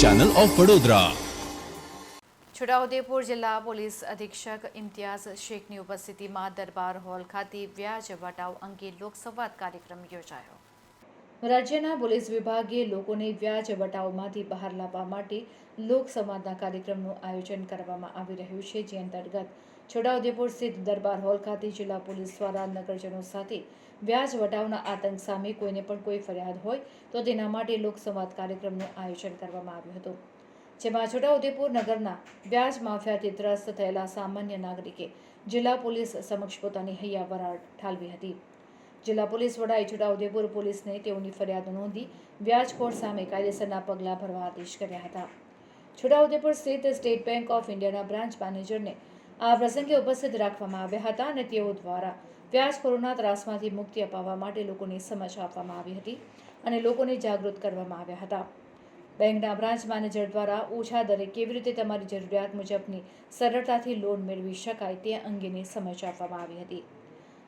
Channel of Vadodara Chhota Udepur જિલ્લા police અધિક્ષક ઇમ્તિયાઝ શેખની ઉપસ્થિતિમાં દરબાર હોલ ખાતે વ્યાજ વટાવ અંગે લોકસંવાદ કાર્યક્રમ યોજાયો. રાજ્યના પોલીસ વિભાગે લોકોને વ્યાજ વટાવમાંથી બહાર લાવવા માટે લોકસંવાદના કાર્યક્રમનું આયોજન કરવામાં આવી રહ્યું છે, જે અંતર્ગત છોટાઉદેપુર સ્થિત દરબાર હોલ ખાતે જિલ્લા પોલીસ દ્વારા નગરજનો સાથે વ્યાજ વટાવના આતંક સામે કોઈને પણ કોઈ ફરિયાદ હોય તો તેના માટે લોકસંવાદ કાર્યક્રમનું આયોજન કરવામાં આવ્યું હતું. જેમાં છોટાઉદેપુર નગરના વ્યાજ માફિયાથી ત્રસ્ત થયેલા સામાન્ય નાગરિકે જિલ્લા પોલીસ સમક્ષ પોતાની હૈયા વરાળ ઠાલવી હતી. જિલ્લા પોલીસ વડાએ છોટાઉદેપુર પોલીસને તેઓની ફરિયાદ નોંધી વ્યાજખોર સામે કાયદેસરના પગલાં ભરવા આદેશ કર્યા હતા. છોટાઉદેપુર સ્થિત સ્ટેટ બેંક ઓફ ઇન્ડિયાના બ્રાન્ચ મેનેજરને આ પ્રસંગે ઉપસ્થિત રાખવામાં આવ્યા હતા અને તેઓ દ્વારા વ્યાજખોરોના ત્રાસમાંથી મુક્તિ અપાવવા માટે લોકોને સમજ આપવામાં આવી હતી અને લોકોને જાગૃત કરવામાં આવ્યા હતા. બેંકના બ્રાન્ચ મેનેજર દ્વારા ઓછા દરે કેવી રીતે તમારી જરૂરિયાત મુજબની સરળતાથી લોન મેળવી શકાય તે અંગેની સમજ આપવામાં આવી હતી.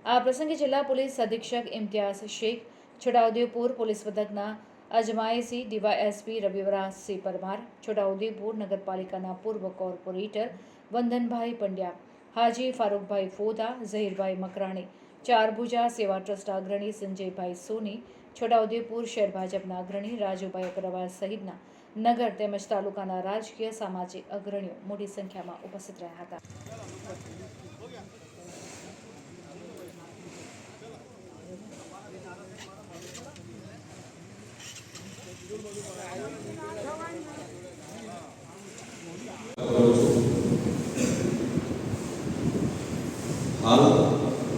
આ પ્રસંગે જિલ્લા પોલીસ અધિક્ષક ઇમ્તિયાઝ શેખ, છોટાઉદેપુર પોલીસ મથકના અજમાયસી ડીવાયએસપી રવિવરાજસિંહ પરમાર, છોટાઉદેપુર નગરપાલિકાના પૂર્વ કોર્પોરેટર વંદનભાઈ પંડ્યા, હાજી ફારૂકભાઈ ફોદા, ઝહીરભાઈ મકરાણી, ચારભુજા સેવા ટ્રસ્ટ અગ્રણી સંજયભાઈ સોની, છોટાઉદેપુર શહેર ભાજપના અગ્રણી રાજુભાઈ અગ્રવાલ સહિતના નગર તેમજ તાલુકાના રાજકીય સામાજિક અગ્રણીઓ મોટી સંખ્યામાં ઉપસ્થિત રહ્યા હતા. હાલ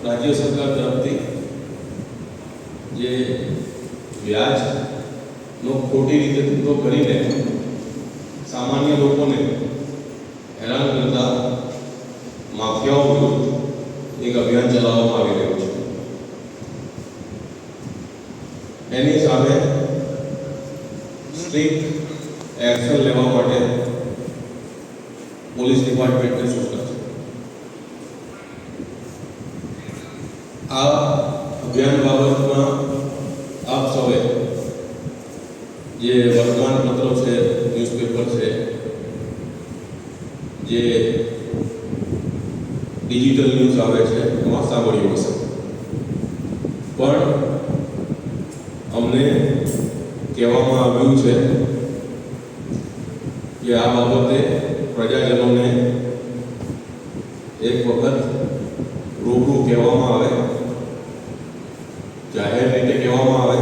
રાજ્ય સરકાર તરફથી જે વ્યાજનો ખોટી રીતે ધંધો કરીને સામાન્ય લોકોને હેરાન કરતા માફિયાઓ વિરુદ્ધ એક અભિયાન ચલાવવામાં આવી રહ્યું એની સામે સ્ટ્રિક્ટ એક્શન લેવા માટે પોલીસ ડિપાર્ટમેન્ટને સૂચના છે આ અભિયાન બાબતમાં આપ સૌએ જે વર્તમાન પત્રો છે ન્યૂઝપેપર છે જે ડિજિટલ ન્યૂઝ આવે છે એમાં સાંભળ્યું હશે પણ અમને કહેવામાં આવ્યું છે કે આ બાબતે પ્રજાજનોને એક વખત રૂબરૂ કહેવામાં આવે જાહેર રીતે કહેવામાં આવે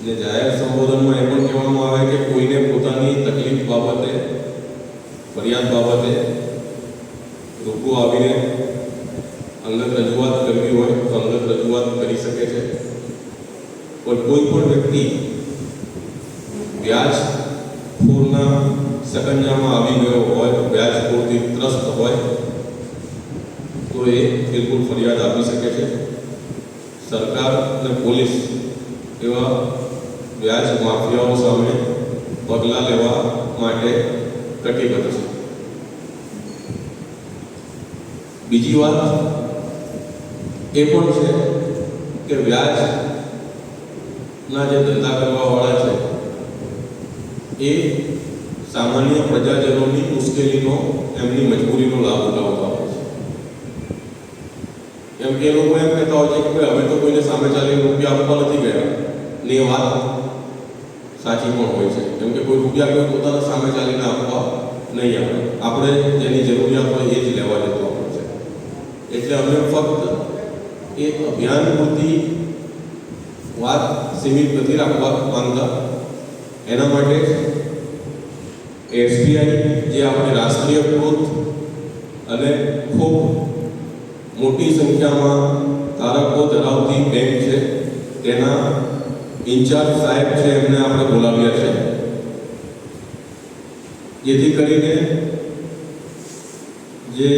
અને જાહેર સંબોધનમાં એ પણ કહેવામાં આવે કે કોઈને પોતાની તકલીફ બાબતે ફરિયાદ બાબતે રૂબરૂ આવીને અંગત કોઈ પણ વ્યક્તિ વ્યાજ ખોરના સકંજામાં આવી ગયો હોય વ્યાજખોરથી ત્રસ્ત હોય તો એ બિલકુલ ફરિયાદ આપી શકે છે સરકાર અને પોલીસ એવા વ્યાજ માફિયાઓ સામે પગલાં લેવા માટે કટિબદ્ધ છે બીજી વાત એ પણ છે કે વ્યાજના જે ધંધા કરવાવાળા છે, એ સામાન્ય પ્રજાજનોની મુશ્કેલીનો, એમની મજબૂરીનો લાભ ઉઠાવતા હોય છે. કેમ કે એ લોકો એમ કહેતા હોય છે કે અમે તો કોઈને સામે ચાલીને રૂપિયા આપવા નથી ગયા. ને એ વાત સાચી પણ હોય છે. કેમ કે કોઈ રૂપિયા કોઈ પોતાના સામે ચાલીને આપવા નહીં આવે. આપણે જેની જરૂરિયાત હોય એ જ લેવા જતો હોય છે. એટલે અમે ફક્ત એક અભિયાન પૂરતી વાત સીમિત નથી રાખવા માંગતા એના માટે એસબીઆઈ જે આપણે રાષ્ટ્રીયકૃત અને ખૂબ મોટી સંખ્યામાં ધારકો ધરાવતી બેંક છે, તેના ઇન્ચાર્જ સાહેબ છે એમને આપણે બોલાવ્યા છે. જેથી કરીને જે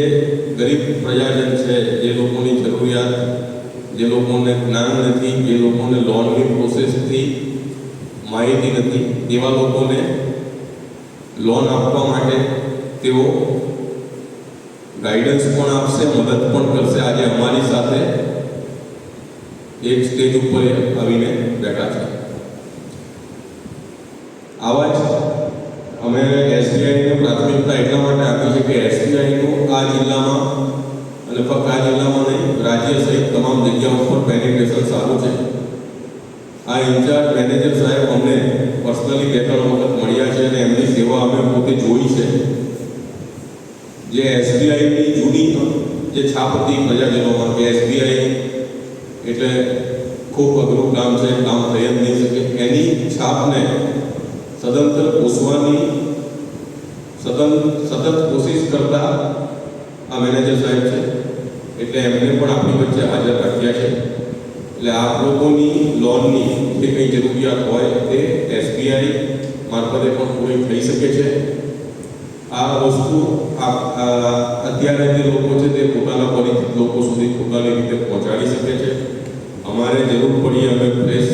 ગરીબ પ્રજાજન છે, જે લોકોની જરૂરિયાત જે લોકોને જ્ઞાન નથી જે લોકોને લોનની પ્રોસેસથી માહિતી નથી એવા લોકોને લોન આપવા માટે તેઓ ગાઈડન્સ પણ આપશે મદદ પણ કરશે આજે અમારી સાથે એક સ્ટેજ ઉપર આવીને બેઠા છે આવા જ પેનિટ્રેશન સારું છે આ ઇન્ચાર્જ મેનેજર સાહેબ અમને પર્સનલી બે ત્રણ વખત મળ્યા છે અને એમની સેવા અમે પોતે જોઈ છે જે એસબીઆઈની જૂની જે છાપ હતી પ્રજાજનોમાં કે એસબીઆઈ એટલે ખૂબ અઘરું કામ છે કામ થઈ જ નહીં શકે એની છાપને સદંતર પોષવાની સદન સતત કોશિશ કરતા આ મેનેજર સાહેબ છે એટલે એમને પણ આપણી વચ્ચે હાજર રાખ્યા છે એટલે આ લોકોની લોનની જે કંઈ જરૂરિયાત હોય તે એસબીઆઈ મારફતે પણ પૂરી થઈ શકે છે. આ વસ્તુ અત્યારે જે લોકો છે તે પોતાના પરિચિત લોકો સુધી પોતાની રીતે પહોંચાડી શકે છે. અમારે જરૂર પડી અમે પ્રેસ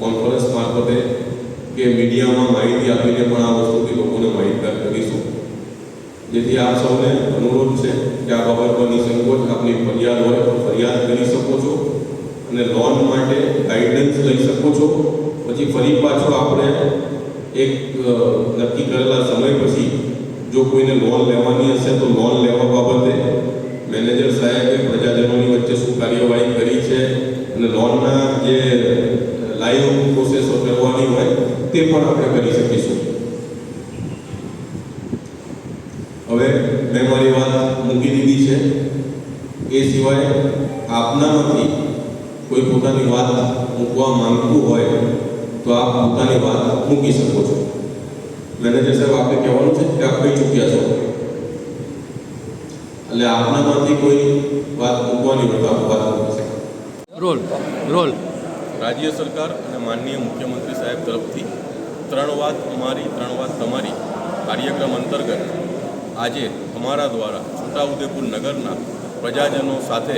કોન્ફરન્સ મારફતે કે મીડિયામાં માહિતી આપીને પણ આ વસ્તુથી લોકોને માહિતગાર કરીશું. જેથી આપ સૌને અનુરોધ છે કે આ બાબત પર નિસંકોચ આપની ફરિયાદ હોય તો ફરિયાદ કરી શકો છો. અને લોન માટે ગાઈડન્સ લઈ શકો છો પછી ફરી પાછો આપણે એક અ, નક્કી કરેલા સમય પછી જો કોઈને લોન લેવાની હશે તો લોન લેવા બાબતે મેનેજર સાહેબે પ્રજાજનોની વચ્ચે શું કાર્યવાહી કરી છે અને લોનના જે લાઈવ પ્રોસેસો કરવાની હોય તે પણ આપણે કરી શકીશું હવે મેં મારી વાત મૂકી દીધી છે એ સિવાય આપનામાંથી કોઈ પોતાની વાત મૂકવા માંગતું હોય તો આપ પોતાની વાત મૂકી શકો છો. મેનેજર સાહેબ આપણે કહેવાનું છે કે આપ કહી ચૂક્યા છો? એટલે આપનામાંથી કોઈ વાત મૂકવાની હોય તો આપ વાત મૂકી શકો. રોલ રોલ. રાજ્ય સરકાર અને માનનીય મુખ્યમંત્રી સાહેબ તરફથી ત્રણ વાત અમારી ત્રણ વાત તમારી કાર્યક્રમ અંતર્ગત આજે અમારા દ્વારા છોટાઉદેપુર નગરના પ્રજાજનો સાથે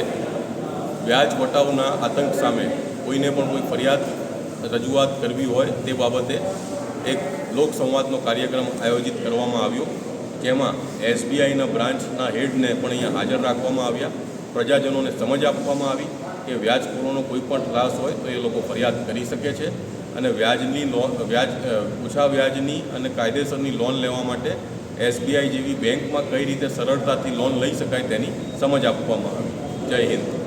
વ્યાજ વટાવના આતંક સામે કોઈને પણ કોઈ ફરિયાદ રજૂઆત કરવી હોય તે બાબતે એક લોકસંવાદનો કાર્યક્રમ આયોજિત કરવામાં આવ્યો. જેમાં એસબીઆઈના બ્રાન્ચના હેડને પણ અહીંયા હાજર રાખવામાં આવ્યા. પ્રજાજનોને સમજ આપવામાં આવી કે વ્યાજખોરોનો કોઈ પણ ત્રાસ હોય તો એ લોકો ફરિયાદ કરી શકે છે અને વ્યાજની લોન વ્યાજ ઓછા વ્યાજની અને કાયદેસરની લોન લેવા માટે એસબીઆઈ જેવી બેંકમાં કઈ રીતે સરળતાથી લોન લઈ શકાય તેની સમજ આપવામાં આવી. જય હિન્દ.